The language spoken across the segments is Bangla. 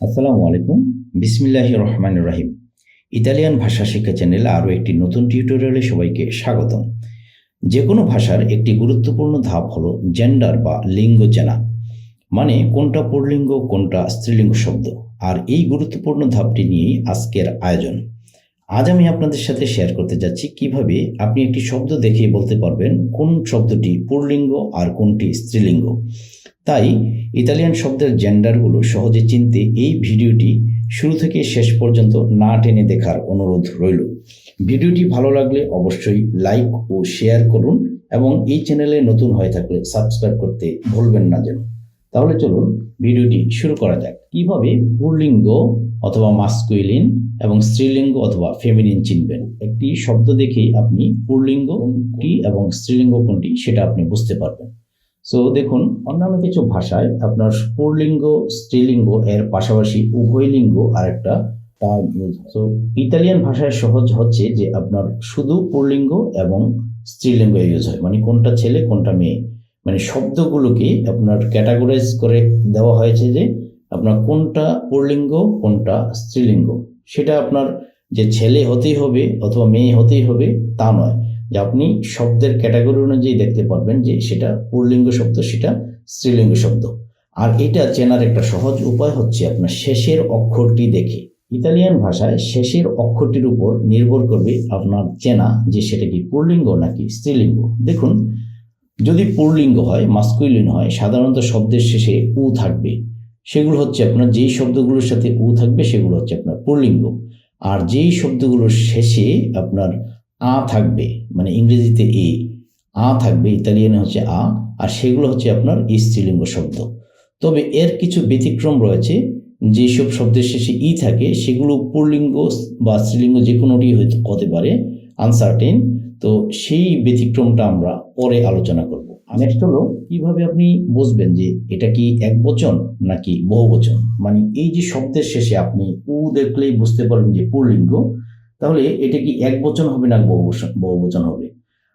আসসালামু আলাইকুম। বিসমিল্লাহি রহমান রাহিম। ইতালিয়ান ভাষা শিক্ষা চ্যানেলে আরও একটি নতুন টিউটোরিয়ালে সবাইকে স্বাগতম। যে কোনো ভাষার একটি গুরুত্বপূর্ণ ধাপ হলো জেন্ডার বা লিঙ্গ চেনা মানে কোনটা পুল্লিঙ্গ কোনটা স্ত্রীলিঙ্গ শব্দ। আর এই গুরুত্বপূর্ণ ধাপটি নিয়েই আজকের আয়োজন। আজ আমি আপনাদের সাথে শেয়ার করতে যাচ্ছি কীভাবে আপনি একটি শব্দ দেখে বলতে পারবেন কোন শব্দটি পুরলিঙ্গ আর কোনটি স্ত্রীলিঙ্গ। তাই ইতালিয়ান শব্দের জেন্ডারগুলো সহজে চিনতে এই ভিডিওটি শুরু থেকে শেষ পর্যন্ত না টেনে দেখার অনুরোধ রইল। ভিডিওটি ভালো লাগলে অবশ্যই লাইক ও শেয়ার করুন এবং এই চ্যানেলে নতুন হয়ে থাকলে সাবস্ক্রাইব করতে ভুলবেন না যেন। তাহলে চলুন ভিডিওটি শুরু করা যাক। কীভাবে পুরলিঙ্গ অথবা মাস্কুইলিন এবং স্ত্রীলিঙ্গ অথবা ফেমিনিন চিনবেন? একটি শব্দ দেখেই আপনি পুল্লিঙ্গ কোনটি এবং স্ত্রীলিঙ্গ কোনটি সেটা আপনি বুঝতে পারবেন। সো দেখুন, অন্যান্য কিছু ভাষায় আপনার পুরলিঙ্গ স্ত্রীলিঙ্গ, এর পাশাপাশি উভয় লিঙ্গ আর একটা সো ইতালিয়ান ভাষায় সহজ হচ্ছে যে আপনার শুধু পুরলিঙ্গ এবং স্ত্রীলিঙ্গ ইউজ হয়। মানে কোনটা ছেলে, কোনটা মেয়ে। মানে শব্দগুলোকে আপনার ক্যাটাগরাইজ করে দেওয়া হয়েছে যে আপনার কোনটা পুরলিঙ্গ কোনটা স্ত্রীলিঙ্গ। সেটা আপনার যে ছেলে হতেই হবে অথবা মেয়ে হতেই হবে, তা নয়। যে আপনি শব্দের ক্যাটাগরি অনুযায়ী দেখতে পারবেন যে সেটা পুরলিঙ্গ শব্দ, সেটা স্ত্রীলিঙ্গ শব্দ। আর এটা চেনার একটা সহজ উপায় হচ্ছে আপনার শেষের অক্ষরটি দেখে। ইতালিয়ান ভাষায় শেষের অক্ষরটির উপর নির্ভর করবে আপনার চেনা যে সেটা কি পুরলিঙ্গ নাকি স্ত্রীলিঙ্গ। দেখুন, যদি পুরলিঙ্গ হয়, মাস্কুইলিন হয়, সাধারণত শব্দের শেষে উ থাকবে। সেগুলো হচ্ছে আপনার যেই শব্দগুলোর সাথে উ থাকবে, সেগুলো হচ্ছে আপনার পুল্লিঙ্গ আর যেই শব্দগুলোর শেষে আপনার আ থাকবে মানে ইংরেজিতে এ, আ থাকবে, ইতালিয়ানে হচ্ছে আ, আর সেগুলো হচ্ছে আপনার স্ত্রীলিঙ্গ শব্দ। তবে এর কিছু ব্যতিক্রম রয়েছে, যেসব শব্দের শেষে ই থাকে, সেগুলো পুরলিঙ্গ বা স্ত্রীলিঙ্গ যে কোনোটি হতে পারে আনসার্টেন তো সেই ব্যতিক্রমটা আমরা পরে আলোচনা করব। নেক্সট হলো, কীভাবে আপনি বুঝবেন যে এটা কি এক বচন নাকি বহু বচন মানে এই যে শব্দের শেষে আপনি উ দেখলেই বুঝতে পারবেন যে পুরলিঙ্গ তাহলে এটা কি এক বচন হবে না বহু বচন বহু হবে?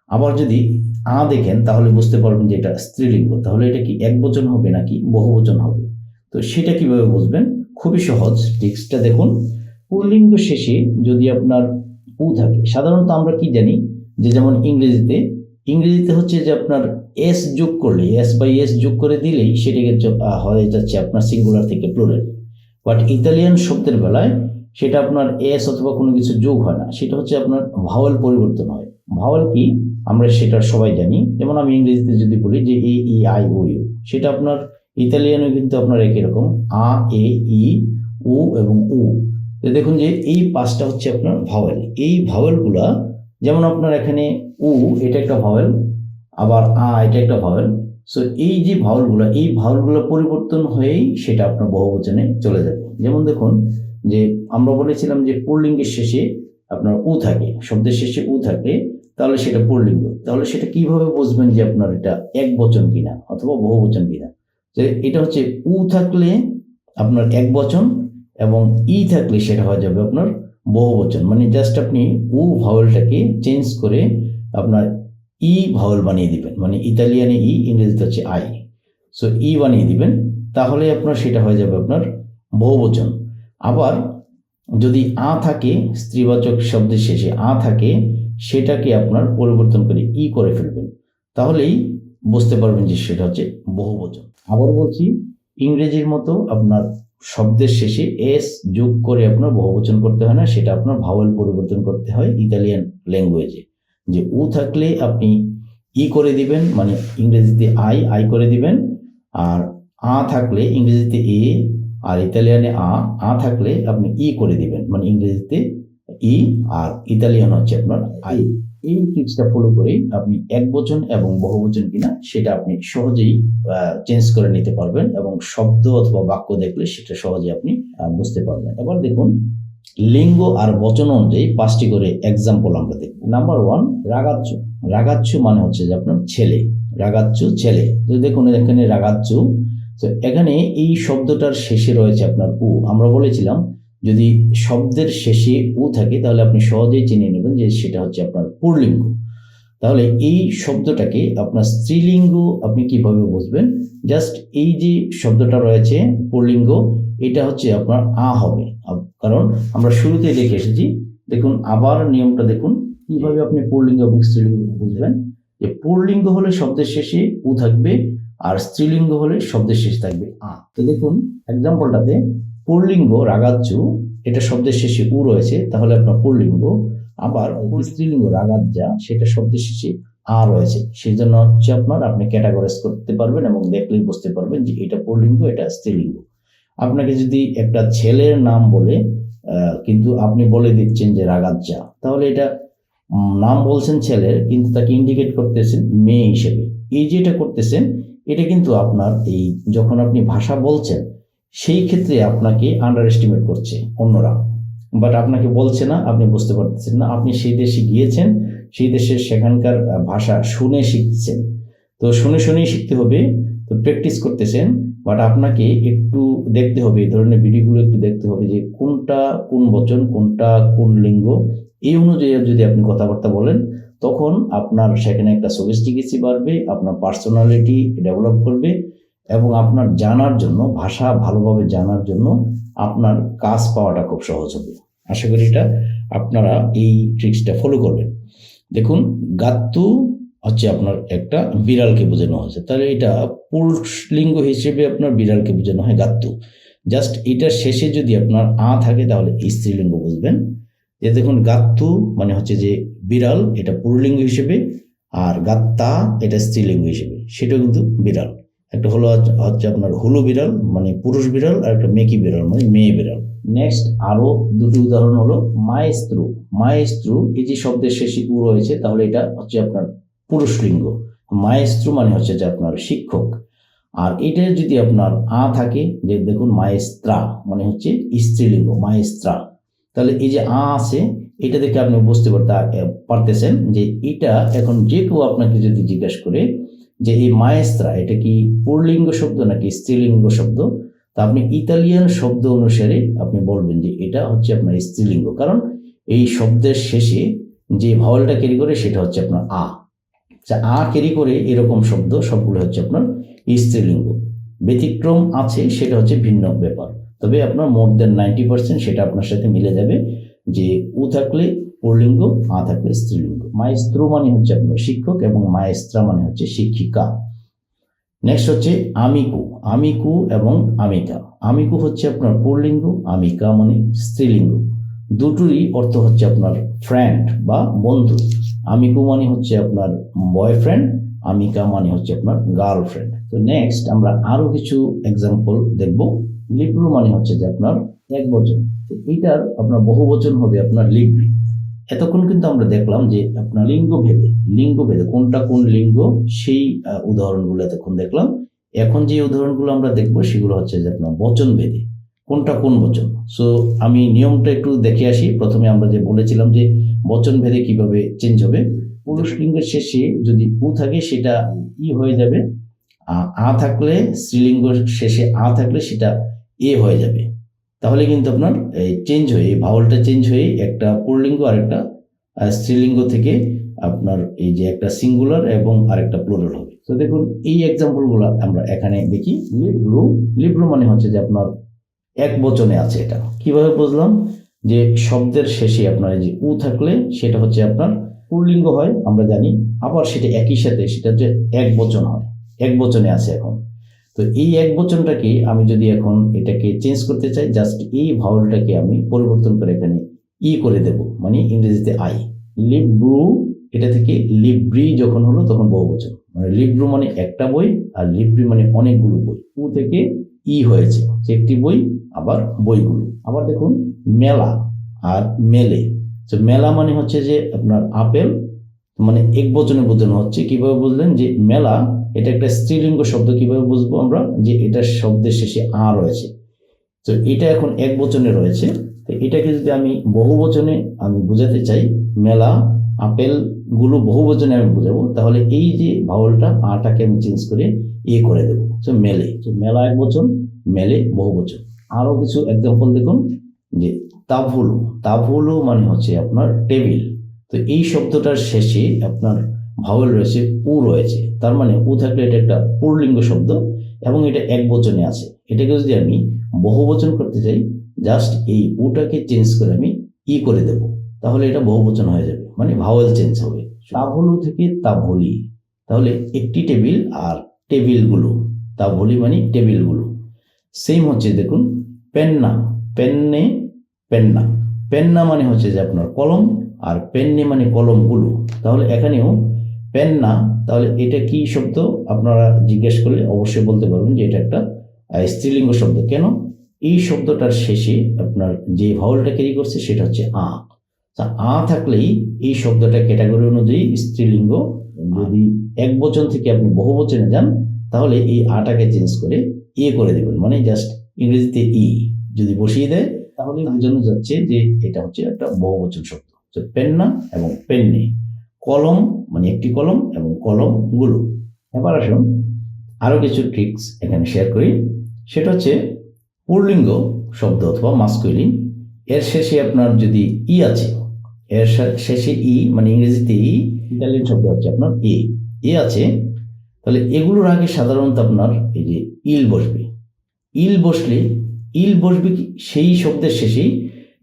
আবার যদি আ দেখেন, তাহলে বুঝতে পারবেন যে এটা স্ত্রীলিঙ্গ। তাহলে এটা কি এক বচন হবে নাকি বহু বচন হবে? তো সেটা কীভাবে বুঝবেন? খুবই সহজ। টিক্সটা দেখুন। পুল্লিঙ্গ শেষে যদি আপনার উ থাকে, সাধারণত আমরা কি জানি? যে যেমন ইংরেজিতে ইংরেজিতে হচ্ছে যে আপনার এস যোগ করলে এস বাই এস যোগ করে দিলেই সেটাকে হয়ে যাচ্ছে আপনার সিঙ্গুলার থেকে প্লুরাল বাট ইতালিয়ান শব্দের বেলায় সেটা আপনার এস অথবা কোনো কিছু যোগ হয় না। সেটা হচ্ছে আপনার ভাওয়াল পরিবর্তন হয়। ভাওয়াল কি? আমরা সেটা সবাই জানি। যেমন আমি ইংরেজিতে যদি বলি যে এ ই আই ও ইউ সেটা আপনার ইতালিয়ানও কিন্তু আপনার একই রকম। আ, এ, ই, উ এবং উ। দেখুন যে এই পাঁচটা হচ্ছে আপনার ভাওয়েল এই ভাওয়েলগুলা যেমন আপনার এখানে উ, এটা একটা ভাওয়েল আবার আ, এটা একটা ভাওয়েল সো এই যে ভাওয়েলগুলো এই ভাওয়েলগুলো পরিবর্তন হয়েই সেটা আপনার বহুবচনে চলে যাবে। যেমন দেখুন যে আমরা বলেছিলাম যে পুল্লিঙ্গের শেষে আপনার উ থাকে, শব্দের শেষে উ থাকে, তাহলে সেটা পুল্লিঙ্গ। তাহলে সেটা কীভাবে বুঝবেন যে আপনার এটা এক বচন কিনা অথবা বহু বচন কিনা? যে এটা হচ্ছে উ থাকলে আপনার এক বচন এবং ই থাকলে সেটা হয়ে যাবে আপনার বহু বচন। মানে জাস্ট আপনি উ ভাওয়েলটাকে চেঞ্জ করে আপনার ই ভাওয়েল বানিয়ে দিবেন। মানে ইতালিয়ানে ই, ইংরেজিতে হচ্ছে আই। সো ই বানিয়ে দিবেন তাহলে আপনার সেটা হয়ে যাবে আপনার বহুবচন আবার যদি আ থাকে, স্ত্রীবাচক শব্দের শেষে আ থাকে, সেটাকে আপনার পরিবর্তন করে ই করে ফেলবেন। তাহলেই বুঝতে পারবেন যে সেটা হচ্ছে বহুবচন। আবার বলছি, ইংরেজির মতো আপনার শব্দের শেষে এস যোগ করে আপনার বহুবচন করতে হয় না, সেটা আপনার ভাওয়েল পরিবর্তন করতে হয় ইতালিয়ান ল্যাঙ্গুয়েজে। যে উ থাকলে আপনি ই করে দিবেন মানে ইংরেজিতে আই আই করে দিবেন, আর আ থাকলে ইংরেজিতে এ আর ইতালিয়ানে আ আ থাকলে আপনি ই করে দিবেন। মানে ইংরেজিতে ই আর ইতালিয়ান হচ্ছে আপনার আই। এই ট্রিক্সটা ফলো করে আপনি এক বচন এবং বহু বচন কিনা সেটা আপনি সহজেই চেঞ্জ করে নিতে পারবেন এবং শব্দ অথবা বাক্য দেখলে সেটা সহজে আপনি বুঝতে পারবেন। এবার দেখুন, লিঙ্গ আর বচন অনুযায়ী পাঁচটি করে এক্সাম্পল আমরা দেখব। Number one রাগাচ্ছু। রাগাচ্ছু মানে হচ্ছে যে আপনার ছেলে। রাগাচ্ছু ছেলে। তো দেখুন এখানে রাগাচ্ছু তো এখানে এই শব্দটার শেষে রয়েছে আপনার উ। আমরা বলেছিলাম, যদি শব্দের শেষে উ থাকে, তাহলে আপনি সহজেই চিনে নেবেন যে সেটা হচ্ছে আপনার পুরলিঙ্গ তাহলে এই শব্দটাকে আপনার স্ত্রীলিঙ্গ আপনি কীভাবে বুঝবেন? জাস্ট এই যে শব্দটা রয়েছে পুরলিঙ্গ এটা হচ্ছে আপনার আ হবে। কারণ আমরা শুরুতে দেখে এসেছি, দেখুন, আবার নিয়মটা দেখুন, কীভাবে আপনি পুল্লিঙ্গ এবং স্ত্রীলিঙ্গ বুঝবেন। যে পুল্লিঙ্গ হলে শব্দের শেষে উ থাকবে আর স্ত্রীলিঙ্গ হলে শব্দের শেষ থাকবে আ। তো দেখুন এক্সাম্পলটাতে পুরলিঙ্গ রাগাচ্ছু এটা শব্দের শেষে উ রয়েছে তাহলে আপনার পুরলিঙ্গ। আবার স্ত্রীলিঙ্গ রাগাত রাগাজ্জা সেটা শব্দের শেষে আ রয়েছে। সেই জন্য হচ্ছে আপনার আপনি ক্যাটাগরাইজ করতে পারবেন এবং দেখলেই বুঝতে পারবেন যে এটা পুরলিঙ্গ এটা স্ত্রীলিঙ্গ। আপনাকে যদি একটা ছেলের নাম বলে কিন্তু আপনি বলে দিচ্ছেন যে রাগাত রাগাজ্জা তাহলে এটা নাম বলছেন ছেলের কিন্তু তাকে ইন্ডিকেট করতেছেন মেয়ে হিসেবে। এই যে এটা করতেছেন এটা কিন্তু আপনার এই যখন আপনি ভাষা বলছেন, সেই ক্ষেত্রে আপনাকে আন্ডার এস্টিমেট করছে অন্যরা। বাট আপনাকে বলছে না, আপনি বুঝতে পারতেছেন না। আপনি সেই দেশে গিয়েছেন, সেই দেশের সেখানকার ভাষা শুনে শিখছেন। তো শুনে শুনেই শিখতে হবে, তো প্র্যাকটিস করতেছেন বাট আপনাকে একটু দেখতে হবে, এই ধরনের ভিডিওগুলো একটু দেখতে হবে যে কোনটা কোন বচন, কোনটা কোন লিঙ্গ। এই অনুযায়ী যদি আপনি কথাবার্তা বলেন তখন আপনার সেখানে একটা সফিস্টিকেসি বাড়বে, আপনার পার্সোনালিটি ডেভেলপ করবে এবং আপনার জানার জন্য, ভাষা ভালোভাবে জানার জন্য আপনার কাজ পাওয়াটা খুব সহজ হবে। আশা করি এটা আপনারা এই ট্রিক্সটা ফলো করবেন। দেখুন, গাত্তু হচ্ছে আপনার একটা বিড়ালকে বোঝানো হয়েছে। তাহলে এটা পুরুষলিঙ্গ হিসেবে আপনার বিড়ালকে বোঝানো হয় গাত্তু। জাস্ট এটার শেষে যদি আপনার আ থাকে, তাহলে স্ত্রীলিঙ্গ বুঝবেন। যে দেখুন, গাত্তু মানে হচ্ছে যে বিড়াল, এটা পুরুলিঙ্গ হিসেবে, আর গাত্তা, এটা স্ত্রীলিঙ্গ হিসেবে। সেটা কিন্তু বিড়াল। একটা হলো হচ্ছে- আপনার হুলু বিড়াল মানে পুরুষ বিড়াল, আর একটা মেকি বিড়াল মানে মেয়ে বিড়াল। নেক্সট আরও দুটি উদাহরণ হলো মায়েস্ত্রু। মায়েস্ত্রু, এই যে শব্দের শেষে উ রয়েছে, তাহলে এটা হচ্ছে আপনার পুরুষলিঙ্গ। মায়েস্ত্রু মানে হচ্ছে যে আপনার শিক্ষক। আর এটা যদি আপনার আ থাকে, যে দেখুন মায়েস্ত্রা মানে হচ্ছে স্ত্রীলিঙ্গ, মায়েস্ত্রা। তাহলে এই যে আ আছে এটা দেখে আপনি বুঝতে পারতে পারতেছেন যে এটা এখন যে কেউ আপনাকে যদি জিজ্ঞাসা করে যে এই মায়েস্ত্রা, এটা কি পুরলিঙ্গ শব্দ নাকি স্ত্রীলিঙ্গ শব্দ? তা আপনি ইতালিয়ান শব্দ অনুসারে আপনি বলবেন যে এটা হচ্ছে আপনার স্ত্রীলিঙ্গ। কারণ এই শব্দের শেষে যে ভাওয়ালটা ক্যারি করে সেটা হচ্ছে আপনার আ। আচ্ছা আ ক্যারি করে এরকম শব্দ সবগুলো হচ্ছে আপনার স্ত্রীলিঙ্গ। ব্যতিক্রম আছে, সেটা হচ্ছে ভিন্ন ব্যাপার। তবে আপনার মোর দেন নাইনটি পার্সেন্ট সেটা আপনার সাথে মিলে যাবে। যে উ থাকলে পুরলিঙ্গ আ থাকলে স্ত্রীলিঙ্গ। মায়েস্ত্র মানে হচ্ছে আপনার শিক্ষক এবং মায়েস্ত্রা মানে হচ্ছে শিক্ষিকা। নেক্সট হচ্ছে আমিকু। আমিকু এবং আমিকা। আমিকু হচ্ছে আপনার পুরলিঙ্গ আমিকা মানে স্ত্রীলিঙ্গ। দুটোরই অর্থ হচ্ছে আপনার ফ্রেন্ড বা বন্ধু। আমিকু মানে হচ্ছে আপনার বয়ফ্রেন্ড আমিকা মানে হচ্ছে আপনার গার্লফ্রেন্ড তো নেক্সট আমরা আরও কিছু এক্সাম্পল দেখব। লিব্রু মানে হচ্ছে যে আপনার এক বচন। তো এইটার আপনার বহু বচন হবে আপনার লিব্রি এতক্ষণ কিন্তু আমরা দেখলাম যে আপনার লিঙ্গ ভেদে লিঙ্গ ভেদে কোনটা কোন লিঙ্গ সেই উদাহরণগুলো এতক্ষণ দেখলাম। এখন যে উদাহরণগুলো আমরা দেখব সেগুলো হচ্ছে যে আপনার বচন ভেদে কোনটা কোন বচন। সো আমি নিয়মটা একটু দেখে আসি। প্রথমে আমরা যে বলেছিলাম যে বচন ভেদে কীভাবে চেঞ্জ হবে পুরুষ লিঙ্গের শেষে যদি উ থাকে সেটা ই হয়ে যাবে। আ- আ থাকলে স্ত্রীলিঙ্গ শেষে আ থাকলে সেটা এ হয়ে যাবে। তাহলে কিন্তু আপনার এই চেঞ্জ হয়ে, এই ভাওয়ালটা চেঞ্জ হয়ে একটা পুরলিঙ্গ আর একটা স্ত্রীলিঙ্গ থেকে আপনার এই যে একটা সিঙ্গুলার এবং আরেকটা প্লুরাল হবে। তো দেখুন, এই এক্সাম্পলগুলো আমরা এখানে দেখি। লিব্রু লিব্রু মানে হচ্ছে যে আপনার এক বচনে আছে এটা। কীভাবে বুঝলাম? যে শব্দের শেষে আপনার এই যে উ থাকলে সেটা হচ্ছে আপনার পুরলিঙ্গ হয়, আমরা জানি। আবার সেটা একই সাথে, সেটা হচ্ছে এক বচন হয়। এক বচনে আছে এখন। তো এই এক বচনটাকে আমি যদি এখন এটাকে চেঞ্জ করতে চাই জাস্ট এই ভাওয়ালটাকে আমি পরিবর্তন করে এখানে ই করে দেব মানে ইংরেজিতে আই লিব্রু এটা থেকে লিব্রি যখন হলো তখন বহু বচন মানে লিব্রু মানে একটা বই, আর লিব্রি মানে অনেকগুলো বই। উ থেকে ই হয়েছে যে একটি বই, আবার বইগুলো। আবার দেখুন, মেলা আর মেলে। তো মেলা মানে হচ্ছে যে আপনার আপেল মানে এক বচনে বোঝানো হচ্ছে, কীভাবে বুঝলেন যে মেলা এটা একটা স্ত্রীলিঙ্গ শব্দ, কীভাবে বুঝব আমরা? যে এটা শব্দের শেষে আ রয়েছে। তো এটা এখন এক বচনে রয়েছে। তো এটাকে যদি আমি বহু বচনে আমি বোঝাতে চাই, মেলা, আপেলগুলো বহু বচনে আমি বোঝাবো, তাহলে এই যে ভাওয়ালটা আটাকে আমি চেঞ্জ করে এ করে দেবো। তো মেলে, তো মেলা এক বচন, মেলে বহু বচন আরও কিছু এক্সাম্পল দেখুন, যে তাভুলু তাভুলু মানে হচ্ছে আপনার টেবিল। তো এই শব্দটার শেষে আপনার ভাওয়েল রয়েছে, উ রয়েছে। তার মানে উ থাকলে এটা একটা পুরলিঙ্গ শব্দ এবং এটা এক বচনে আছে। এটাকে যদি আমি বহুবচন করতে চাই জাস্ট এই উটাকে চেঞ্জ করে আমি ই করে দেব। তাহলে এটা বহুবচন হয়ে যাবে। মানে ভাওয়েল চেঞ্জ হবে। তাভলু থেকে তা তাভলি তাহলে একটি টেবিল আর টেবিলগুলো। তা তাভলি মানে টেবিলগুলো। সেম হচ্ছে দেখুন পেন্না পেন্নে পেন্না পেন্না মানে হচ্ছে যে আপনার কলম আর পেন্নে মানে কলমগুলো। তাহলে এখানেও পেন্না তাহলে এটা কি শব্দ? আপনারা জিজ্ঞেস করলে অবশ্যই বলতে পারবেন যে এটা একটা স্ত্রীলিঙ্গ শব্দ। কেন? এই শব্দটার শেষে আপনার যে ভাওয়ালটা ক্যারি করছে সেটা হচ্ছে আ। তা আ থাকলেই এই শব্দটা ক্যাটাগরি অনুযায়ী স্ত্রীলিঙ্গ যদি এক বচন থেকে আপনি বহু বচনে যান তাহলে এই আটাকে চেঞ্জ করে এ করে দেবেন। মানে জাস্ট ইংরেজিতে ই যদি বসিয়ে দেয় তাহলে বোঝানো যাচ্ছে যে এটা হচ্ছে একটা বহুবচন শব্দ। তো পেন্না এবং পেন্নে কলম মানে একটি কলম এবং কলমগুলো। এবার আসুন আরও কিছু ট্রিক্স এখানে শেয়ার করি। সেটা হচ্ছে পুরলিঙ্গ শব্দ অথবা মাস্কুলিন এর শেষে আপনার যদি ই আছে, এর শেষে ই মানে ইংরেজিতে ই, ইটালিয়ান শব্দ হচ্ছে আপনার এ। এ আছে, তাহলে এগুলোর আগে সাধারণত আপনার এই যে ইল বসবে। ইল বসলে, ইল বসবে সেই শব্দের শেষেই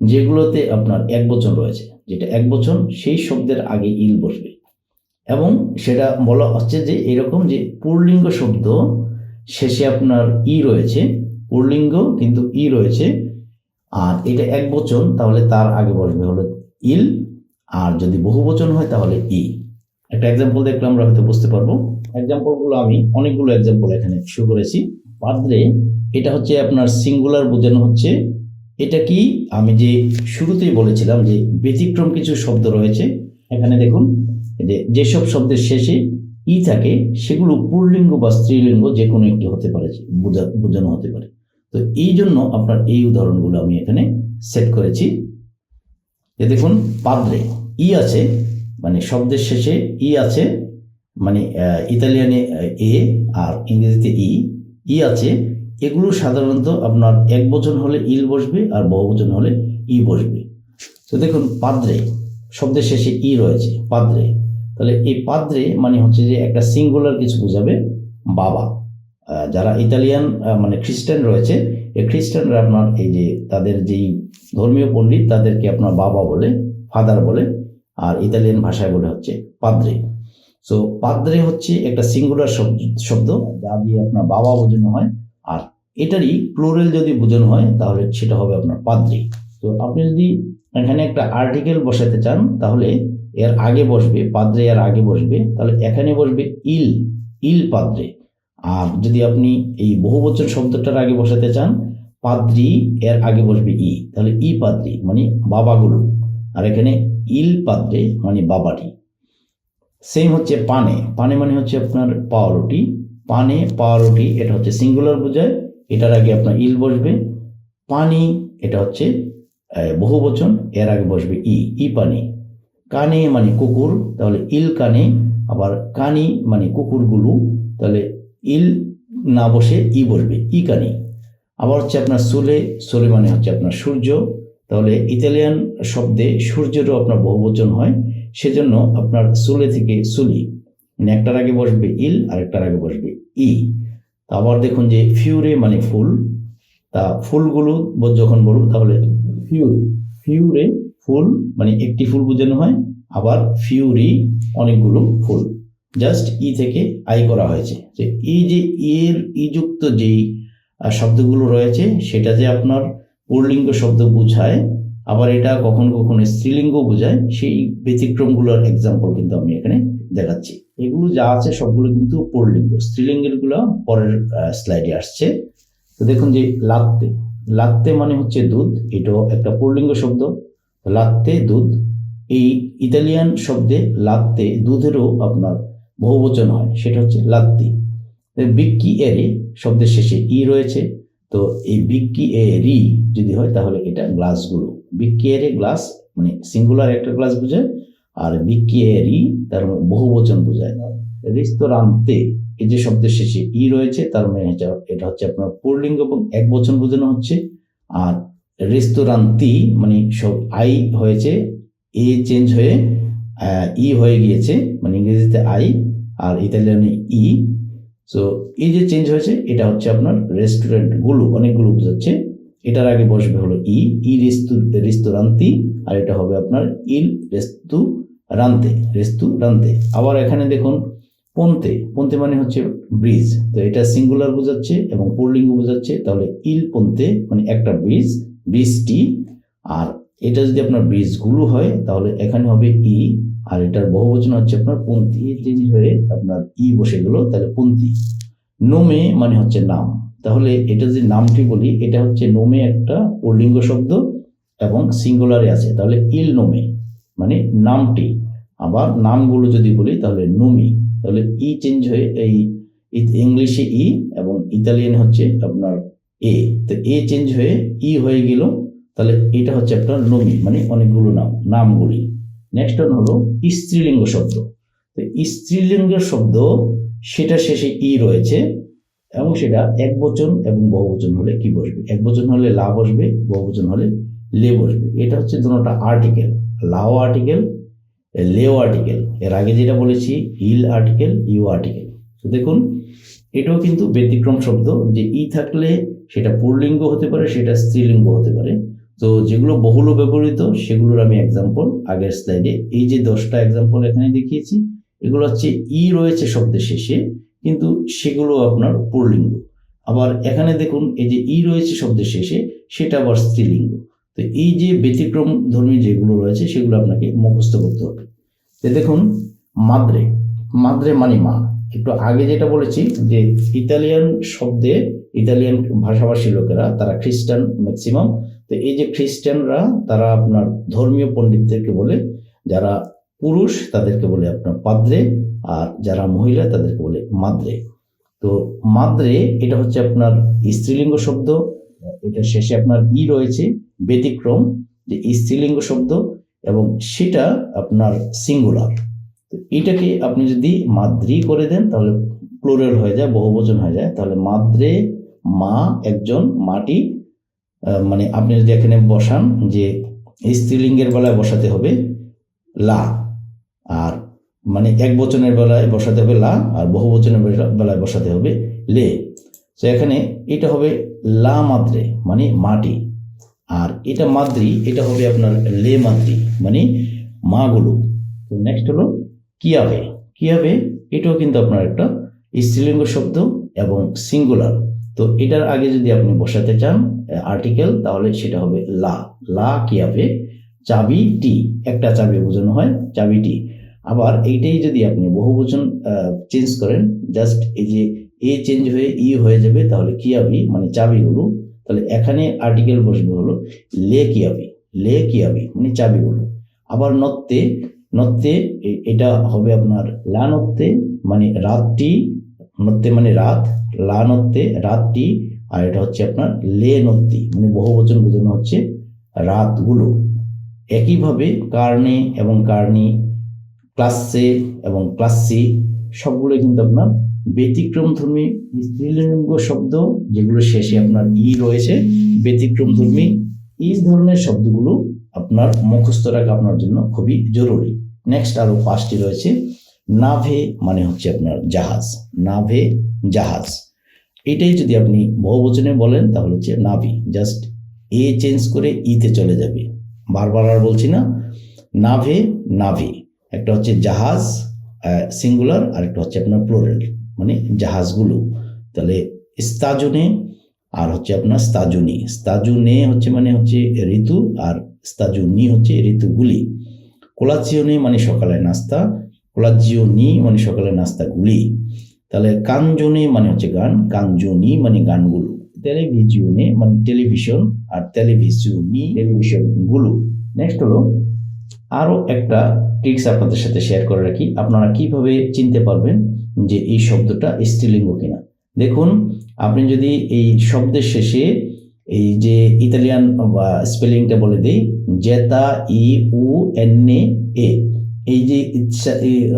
যেগুলোতে আপনার এক বচন রয়েছে, যেটা এক বচন, সেই শব্দের আগে ইল বসবে। এবং সেটা বলা হচ্ছে যে এরকম যে পুরলিঙ্গ শব্দ, শেষে আপনার ই রয়েছে, পুরলিঙ্গ কিন্তু ই রয়েছে, আর এটা এক বচন, তাহলে তার আগে বসবে হলো ইল, আর যদি বহু বচন হয় তাহলে ই। একটা এক্সাম্পল দেখলে আমরা হয়তো বুঝতে পারব। এক্সাম্পলগুলো আমি অনেকগুলো এক্সাম্পল এখানে শুরু করেছি। পাদ্রে এটা হচ্ছে আপনার সিঙ্গুলার বোঝানো হচ্ছে এটা কি? আমি যে শুরুতেই বলেছিলাম যে ব্যতিক্রম কিছু শব্দ রয়েছে। এখানে দেখুন যে যেসব শব্দের শেষে ই থাকে, সেগুলো পুরলিঙ্গ বা স্ত্রীলিঙ্গ যে কোনো একটি হতে পারে, বোঝা- বোঝানো হতে পারে। তো এই জন্য আপনার এই উদাহরণগুলো আমি এখানে সেট করেছি। যে দেখুন, পাদ্রে, ই আছে মানে শব্দের শেষে ই আছে মানে ইতালিয়ানে, এ, আর ইংরেজিতে ই ই আছে এগুলো সাধারণত আপনার এক বচন হলে ইল বসবে আর বহু বচন হলে ই বসবে। তো দেখুন, পাদ্রে, শব্দের শেষে ই রয়েছে, পাদ্রে। তাহলে এই পাদ্রে মানে হচ্ছে যে একটা সিঙ্গুলার কিছু বোঝাবে, বাবা। যারা ইতালিয়ান মানে খ্রিস্টান রয়েছে, এই খ্রিস্টানরা আপনার এই যে তাদের যেই ধর্মীয় পণ্ডিত, তাদেরকে আপনার বাবা বলে, ফাদার বলে, আর ইতালিয়ান ভাষায় বলে হচ্ছে পাদ্রে। সো পাদ্রে হচ্ছে একটা সিঙ্গুলার শব্দ, যা দিয়ে আপনার বাবা বোঝানো হয়। এটারই প্লোরেল যদি বোঝানো হয়, তাহলে সেটা হবে আপনার পাদ্রি। তো আপনি যদি এখানে একটা আর্টিকেল বসাতে চান, তাহলে এর আগে বসবে, পাদ্রে এর আগে বসবে, তাহলে এখানে বসবে ইল ইল পাদ্রে। আর যদি আপনি এই বহুবচন শব্দটার আগে বসাতে চান, পাদ্রি এর আগে বসবে ই, তাহলে ই পাদ্রি মানে বাবাগুলো আর এখানে ইল পাদ্রে মানে বাবাটি। সেম হচ্ছে পানে। পানে মানে হচ্ছে আপনার পাওয়ারুটি। পানে পাওয়ারুটি, এটা হচ্ছে সিঙ্গুলার বোঝায়। এটার আগে আপনার ইল বসবে পানি এটা হচ্ছে আহ, বহুবচন এর আগে বসবে ই ই পানি। কানে মানে কুকুর তাহলে ইল কানে আবার কানি মানে কুকুরগুলো তাহলে ইল না বসে ই বসবে ই কানি। আবার হচ্ছে আপনার সোলে সোলে মানে হচ্ছে আপনার সূর্য তাহলে ইতালিয়ান শব্দে সূর্যেরও আপনার বহুবচন হয় সেজন্য আপনার সোলে থেকে সুলি মানে একটার আগে বসবে ইল আর একটার আগে বসবে ই। আবার দেখুন যে ফিউরে মানে ফুল। তা ফুলগুলো যখন বলব তাহলে ফিউরি ফিউরে ফুল মানে একটি ফুল বোঝানো হয়, আবার ফিউরি অনেকগুলো ফুল। জাস্ট ই থেকে আই করা হয়েছে। যে এই যে এর ইযুক্ত যেই শব্দগুলো রয়েছে, সেটা যে আপনার পুরলিঙ্গ শব্দ বোঝায়, আবার এটা কখনো কখনো স্ত্রীলিঙ্গ বোঝায়, সেই ব্যতিক্রমগুলোর এক্সাম্পল কিন্তু আমি এখানে দেখাচ্ছি। এগুলো যা আছে সবগুলো কিন্তু পুরলিঙ্গ। স্ত্রীলিঙ্গেরগুলো পরের স্লাইডে আসছে। তো দেখুন যে লাত্তে। লাত্তে মানে হচ্ছে দুধ। এটাও একটা পুরলিঙ্গ শব্দ। লাত্তে দুধ। এই ইতালিয়ান শব্দে লাত্তে দুধেরও আপনার বহুবচন হয়। সেটা হচ্ছে লাত্তি। বিক্কি এরে শব্দের শেষে ই রয়েছে। তো এই বিক্কি এ রি যদি হয় তাহলে এটা গ্লাসগুলো। বিক্কি এরে গ্লাস মানে সিঙ্গুলার একটা গ্লাস বোঝায় আর বিক্কি এ তার মানে বহুবচন বোঝায়। রেস্তোরান্তে এই যে শব্দের শেষে ই রয়েছে, তার মানে এটা- হচ্ছে আপনার পুরলিঙ্গ এবং এক বচন বোঝানো হচ্ছে। আর রেস্তোরান্তি মানে সব আই হয়েছে, এ চেঞ্জ হয়ে ই হয়ে গিয়েছে মানে ইংরেজিতে আই, আর ইতালিয়ানে ই। সো এই যে চেঞ্জ হয়েছে, এটা হচ্ছে আপনার রেস্টুরেন্টগুলো অনেকগুলো বোঝাচ্ছে। এটার আগে বসবে হলো ই ই রেস্তু রেস্তোরান্তি আর এটা হবে আপনার ইল রেস্তু রান্তে রেস্তু রান্তে। আবার এখানে দেখুন, পন্তে পন্তে মানে হচ্ছে ব্রিজ। তো এটা সিঙ্গুলার বোঝাচ্ছে এবং পুরলিঙ্গ বোঝাচ্ছে। তাহলে ইল পন্তে মানে একটা ব্রিজ, ব্রিজটি। আর এটা যদি আপনার ব্রিজগুলো হয়, তাহলে এখানে হবে ই। আর এটার বহুবচন হচ্ছে আপনার পন্থী। চেঞ্জ হয়ে আপনার ই বসে গেল, তাহলে পন্থী। নোমে মানে হচ্ছে নাম। তাহলে এটা যে নামটি বলি, এটা হচ্ছে নোমে একটা পুরলিঙ্গ শব্দ এবং সিঙ্গুলারে আছে। তাহলে ইল নোমে মানে নামটি। আবার নামগুলো যদি বলি, তাহলে নোমি, তাহলে ই চেঞ্জ হয়ে এই ইংলিশে ই এবং ইতালিয়ান হচ্ছে আপনার এ। তো এ চেঞ্জ হয়ে ই হয়ে গেল, তাহলে এটা হচ্ছে আপনার নোমি মানে অনেকগুলো নাম, নামগুলি। নেক্সট ওয়ান হলো স্ত্রীলিঙ্গ শব্দ। তো স্ত্রীলিঙ্গের শব্দ, সেটা শেষে ই রয়েছে এবং সেটা এক বচন এবং বহুবচন হলে কি বসবে? এক বচন হলে লা বসবে বহুবচন হলে লে বসবে। এটা হচ্ছে দুটোটা আর্টিকেল লাও আর্টিকেল লেও আর্টিকেল এর আগে যেটা বলেছি ইল আর্টিকেল ইউ আর্টিকেল তো দেখুন, এটাও কিন্তু ব্যতিক্রম শব্দ, যে ই থাকলে সেটা পুরলিঙ্গ হতে পারে, সেটা স্ত্রীলিঙ্গ হতে পারে। তো যেগুলো বহুল ব্যবহৃত, সেগুলোর আমি এক্সাম্পল আগের স্লাইডে এই যে দশটা এক্সাম্পল এখানে দেখিয়েছি, এগুলো হচ্ছে ই রয়েছে শব্দের শেষে, কিন্তু সেগুলো আপনার পুরলিঙ্গ। আবার এখানে দেখুন, এই যে ই রয়েছে শব্দের শেষে, সেটা আবার স্ত্রীলিঙ্গ। তো এই যে ব্যতিক্রম ধর্মী যেগুলো রয়েছে, সেগুলো আপনাকে মুখস্থ করতে হবে। তো দেখুন, মাদ্রে। মাদ্রে মানে মা। একটু আগে যেটা বলেছি যে ইতালিয়ান শব্দে ইতালিয়ান ভাষাভাষী লোকেরা, তারা খ্রিস্টান ম্যাক্সিমাম তো এই যে খ্রিস্টানরা, তারা আপনার ধর্মীয় পণ্ডিতদেরকে বলে, যারা পুরুষ, তাদেরকে বলে আপনার পাদ্রে, আর যারা মহিলা, তাদেরকে বলে মাদ্রে। তো মাদ্রে, এটা হচ্ছে আপনার স্ত্রীলিঙ্গ শব্দ এটা শেষে আপনার ই রয়েছে, ব্যতিক্রম, যে স্ত্রীলিঙ্গ শব্দ এবং সেটা আপনার সিঙ্গুলার তো এটাকে আপনি যদি মাদ্রি করে দেন, তাহলে প্লোরাল হয়ে যায়, বহুবচন হয়ে যায়। তাহলে মাদ্রে মা একজন, মাটি মানে আপনি যদি এখানে বসান যে স্ত্রীলিঙ্গের বেলায় বসাতে হবে লা, আর মানে এক বচনের বেলায় বসাতে হবে লা, আর বহু বচনের বেলায় বসাতে হবে লে। তো এখানে এটা হবে লা মাদ্রে মানে মাটি। আর এটা মাদ্রি, এটা হবে আপনার লে মাদ্রি মানে মাগুলো। তো নেক্সট হলো কিয়াবে। কিয়াবে, এটাও কিন্তু আপনার একটা স্ত্রীলিঙ্গ শব্দ এবং সিঙ্গুলার তো এটার আগে যদি আপনি বসাতে চান আর্টিকেল তাহলে সেটা হবে লা। লা কিয়াবে, চাবি টি। একটা চাবি বোঝানো হয় চাবিটি আবার এইটাই যদি আপনি বহুবচন চেঞ্জ করেন জাস্ট এই যে এ চেঞ্জ হয়ে ই হয়ে যাবে, তাহলে কিয়াবি মানে চাবিগুলো তাহলে এখানে আর্টিকেল বসবে হলো, লে কিয়াবি লে কিয়াবি মানে চাবিগুলো আবার নত্তে নত্তে এটা হবে আপনার লা নত্তে মানে রাতটি, নত্তে মানে রাত, লা নত্তে রাতটি, আর এটা হচ্ছে আপনার লে নত্তি মানে বহুবচন বোঝানো হচ্ছে রাতগুলো। একইভাবে কার্নে এবং কার্নি ক্লাসে এবং ক্লাস সি সবগুলো কিন্তু আপনার ব্যতিক্রমধর্মী স্ত্রীলিঙ্গ শব্দ, যেগুলো শেষে আপনার ই রয়েছে, ব্যতিক্রমধর্মী এই ধরনের শব্দগুলো আপনার মুখস্থ রাখা আপনার জন্য খুবই জরুরি। নেক্সট আরও পাঁচটি রয়েছে। নাভে মানে হচ্ছে আপনার জাহাজ। নাভে জাহাজ। এটাই যদি আপনি বহুবচনে বলেন, তাহলে হচ্ছে নাভি। জাস্ট এ চেঞ্জ করে ইতে চলে যাবে। বারবার আর বলছি না। নাভে নাভি। একটা হচ্ছে জাহাজ সিঙ্গুলার আর একটা হচ্ছে আপনার প্লোরাল মানে জাহাজগুলো। তাহলে স্তাজনে আর হচ্ছে আপনার স্তাজুনি। স্তাজুনে হচ্ছে মানে হচ্ছে ঋতু আর স্তাজুনি হচ্ছে ঋতুগুলি। কোলাজিওনে মানে সকালে নাস্তা কোলাজিওনি মানে সকালে নাস্তাগুলি। তাহলে কাঞ্জনে মানে হচ্ছে গান কাঞ্জনি মানে গানগুলো। টেলিভিজিওনে মানে টেলিভিশন আর টেলিভিশনি টেলিভিশনগুলো। নেক্সট হলো আরও একটা ট্রিক্স আপনাদের সাথে শেয়ার করে রাখি। আপনারা কীভাবে চিনতে পারবেন যে এই শব্দটা স্ত্রীলিঙ্গ কিনা? দেখুন, আপনি যদি এই শব্দের শেষে এই যে ইতালিয়ান, বা স্পেলিংটা বলে দিই, জেতা, ই, উ, এন, এ এই যে এই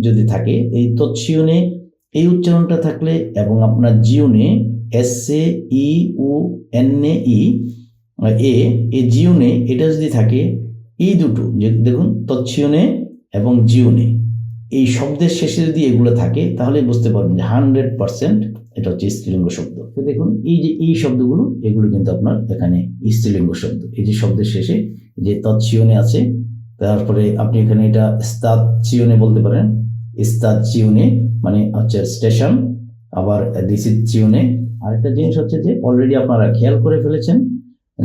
যদি থাকে, এই তৎসিয়নে এই উচ্চারণটা থাকলে এবং আপনার জিওনে S, A, E, uh, N A, এই জিওনে এটা যদি থাকে এই দুটো, যে দেখুন, তৎসিয়নে এবং জিওনে এই শব্দের শেষে যদি এগুলো থাকে, তাহলে বুঝতে পারবেন যে হান্ড্রেড পার্সেন্ট এটা হচ্ছে স্ত্রীলিঙ্গ শব্দ। তো দেখুন, এই যে এই শব্দগুলো, এগুলো কিন্তু আপনার এখানে স্ত্রীলিঙ্গ শব্দ। এই যে শব্দের শেষে যে তৎসিয়নে আছে, তারপরে আপনি এখানে এটা স্তাদ চিয়নে বলতে পারেন। ইস্তাদ চিউনে মানে হচ্ছে স্টেশন, আবার দিসিত চিউনে আরেকটা জিনিস হচ্ছে যে অলরেডি আপনারা খেয়াল করে ফেলেছেন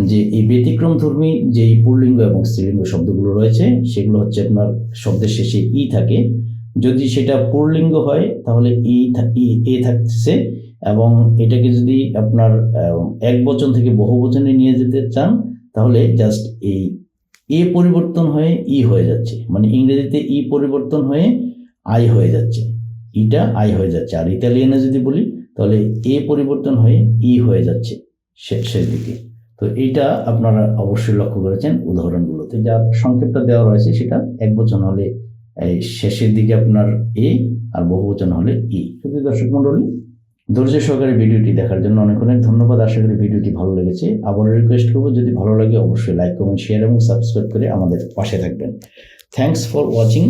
যে এই ব্যতিক্রম ধর্মী যে পুল্লিঙ্গ এবং স্ত্রীলিঙ্গ শব্দগুলো রয়েছে, সেগুলো হচ্ছে আপনার শব্দের শেষে ই থাকে। যদি সেটা পুল্লিঙ্গ হয়, তাহলে ই- এ থাকছে এবং এটাকে যদি আপনার এক বচন থেকে বহু বচনে নিয়ে যেতে চান, তাহলে জাস্ট এই এ পরিবর্তন হয়ে ই হয়ে যাচ্ছে। মানে ইংরেজিতে ই পরিবর্তন হয়ে আই হয়ে যাচ্ছে। ইটা আই হয়ে যাচ্ছে। আর ইতালিয়ানে যদি বলি, তাহলে এ পরিবর্তন হয়ে ই হয়ে যাচ্ছে শেষের দিকে তো এইটা আপনারা অবশ্যই লক্ষ্য করেছেন উদাহরণগুলোতে। যা সংক্ষেপটা দেওয়া রয়েছে সেটা এক বচন হলে, এই শেষের দিকে আপনার এ আর বহু বচন হলে ই। শুধু দর্শক মণ্ডলী, ধৈর্য সহকারে ভিডিওটি দেখার জন্য অনেক অনেক ধন্যবাদ। আশা করি ভিডিওটি ভালো লেগেছে। আবার রিকোয়েস্ট করব, যদি ভালো লাগে অবশ্যই লাইক কমেন্ট শেয়ার এবং সাবস্ক্রাইব করে আমাদের পাশে থাকবেন। থ্যাঙ্কস ফর ওয়াচিং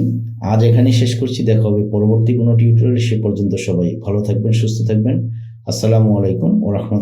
আজ এখানে শেষ করছি। দেখা হবে পরবর্তী কোনো টিউটোরিয়াল সে পর্যন্ত সবাই ভালো থাকবেন, সুস্থ থাকবেন। আসসালামু আলাইকুম ও